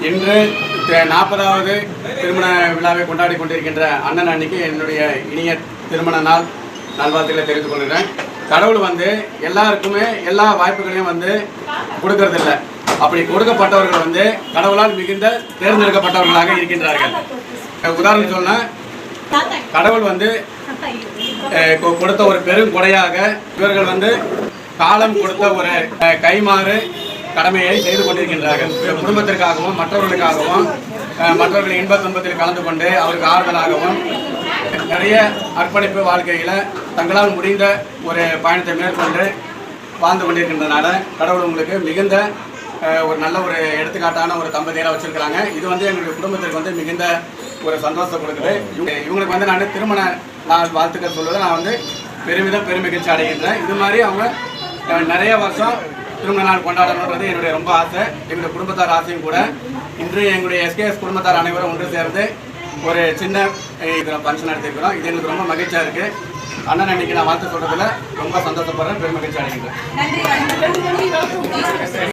இன்று நாற்பதாவது திருமண விழாவை கொண்டாடி கொண்டிருக்கின்ற அண்ணன் அன்னைக்கு என்னுடைய இனிய திருமண நாள் நல்வாழ்த்துக்களை தெரிவித்துக் கொள்கிறேன். கடவுள் வந்து எல்லாருக்குமே எல்லா வாய்ப்புகளையும் வந்து கொடுக்கறதில்ல. அப்படி கொடுக்கப்பட்டவர்கள் வந்து கடவுளால் மிகுந்த தேர்ந்தெடுக்கப்பட்டவர்களாக இருக்கின்றார்கள். உதாரணம் சொன்னால் கடவுள் வந்து கொ- கொடுத்த ஒரு பெரும் கொடையாக இவர்கள் வந்து காலம் கொடுத்த ஒரு கைமாறு கடமையை செய்து கொண்டிருக்கின்றார்கள். குடும்பத்திற்காகவும் மற்றவர்களுக்காகவும் மற்றவர்கள் மற்றவர்களின் இன்ப துன்பத்தில் கலந்து கொண்டு அவருக்கு ஆறுதலாகவும் நிறைய அர்ப்பணிப்பு வாழ்க்கையில் தங்களால் முடிந்த ஒரு பயணத்தை மேற்கொண்டு வாழ்ந்து கொண்டிருக்கின்றனால கடவுள் உங்களுக்கு மிகுந்த ஒரு நல்ல ஒரு எடுத்துக்காட்டான ஒரு தம்பதியாக வச்சிருக்கிறாங்க. இது வந்து எங்களுடைய குடும்பத்திற்கு வந்து மிகுந்த ஒரு சந்தோஷம் கொடுக்குது. இவங்க இவங்களுக்கு வந்து நான் திருமண நாள் வாழ்த்துக்கள் சொல்லுவதை நான் வந்து பெருமிதம் பெருமகிழ்ச்சி அடைகின்றேன். இது மாதிரி அவங்க நிறைய வருஷம் திருமண நாள் கொண்டாடணுன்றது என்னுடைய ரொம்ப ஆசை. எங்களுடைய குடும்பத்தார் ஆசையும் கூட. இன்று எங்களுடைய எஸ்கேஎஸ் குடும்பத்தார் அனைவரும் ஒன்று சேர்ந்து ஒரு சின்ன இதில் ஃபங்க்ஷன் நடத்திருக்கிறோம் இது எனக்கு ரொம்ப மகிழ்ச்சியாக இருக்குது அண்ணன் அன்னைக்கு நான் வாழ்த்து சொல்கிறதுல ரொம்ப சந்தோஷப்படுறேன். பெருமகிழ்ச்சி அடைகிறேன்